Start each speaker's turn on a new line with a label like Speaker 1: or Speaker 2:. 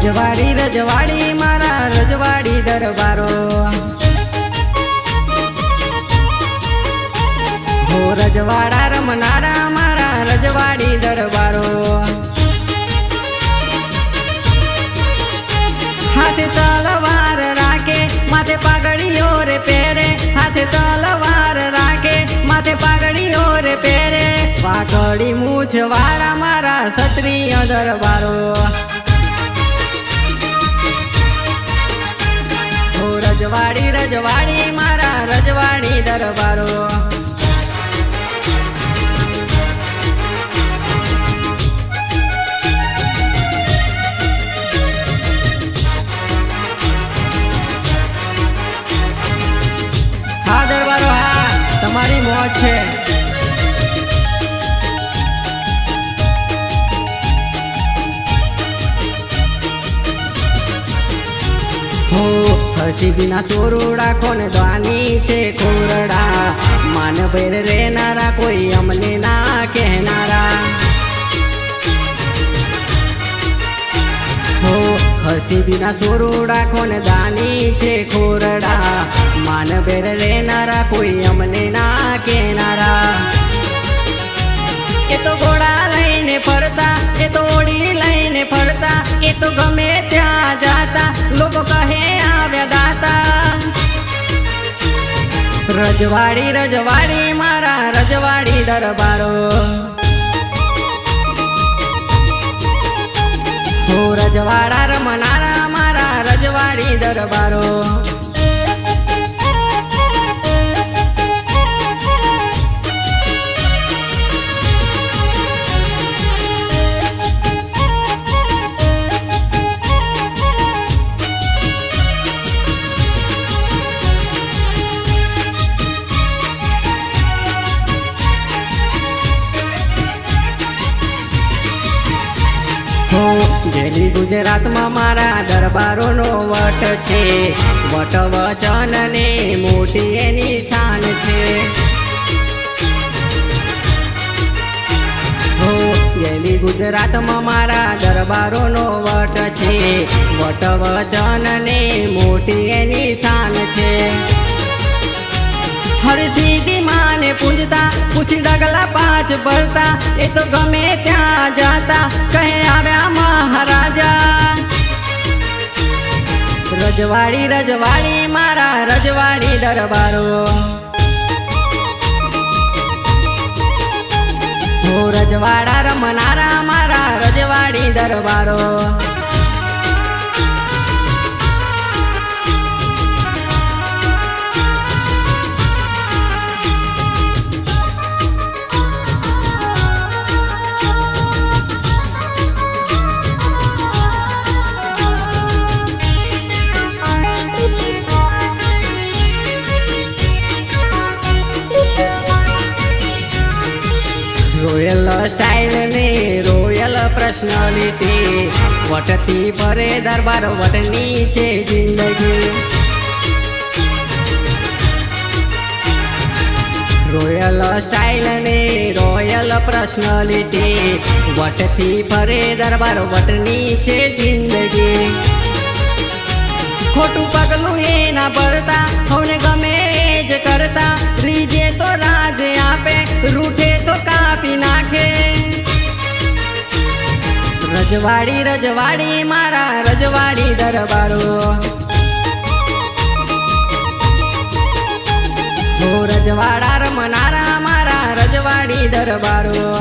Speaker 1: રજવાડી રજવાડી, મારા રજવાડી દરબારો. હો રજવાડા, રમનારા, મારા રજવાડી દરબારો. હાથે તલવાર રાખે, માથે પાઘડીઓ રે પહેરે. હાથે તલવાર રાખે, માથે પાઘડીઓ રે પહેરે. પાઘડી મૂછ વાળા મારા ક્ષત્રિય દરબારો. રજવાડી મારા રજવાડી દરબારો. હા દરબારો હા તમારી મોજ છે. હો હસી સોરોડા કોને દ્વાની છે કોરડા માન ભેર રહેનારા કોઈ અમને ના કહેનારા. હો હસીબીના સોરુડા કોને દાની છે ખોરડા. માન ભેર રહેનારા કોઈ અમને રજવાડી રજવાડી મારા રજવાડી દરબારો. રજવાડા રમનારા મારા રજવાડી દરબારો. જેલી ગુજરાતમાં મારા દરબારોનો વટ છે. વટ વચનને મોટી એની શાન છે. જેલી ગુજરાતમાં મારા દરબારોનો વટ છે. વટ વચનને મોટી એની શાન છે. હર પૂંજતા પૂછી ડગલા પાંચ ભરતા, એ તો ગમે ત્યાં જાતા, કહે આવ્યા મહારાજા. રજવાડી રજવાડી, મારા રજવાડી દરબારો. રજવાડા રમનારા, મારા રજવાડી દરબારો. રોયલ સ્ટાઇલ ને રોયલ પર્સનાલિટી વટતી ભરે દરબાર, વટની છે જિંદગી. રોયલ સ્ટાઇલ ને રોયલ પર્સનાલિટી વટથી ફરે દરબાર, વટની છે જિંદગી. ખોટું પગલું એના પડતા રજવાડી રજવાડી મારા રજવાડી દરબારો. રજવાડા રમનારા મારા રજવાડી દરબારો.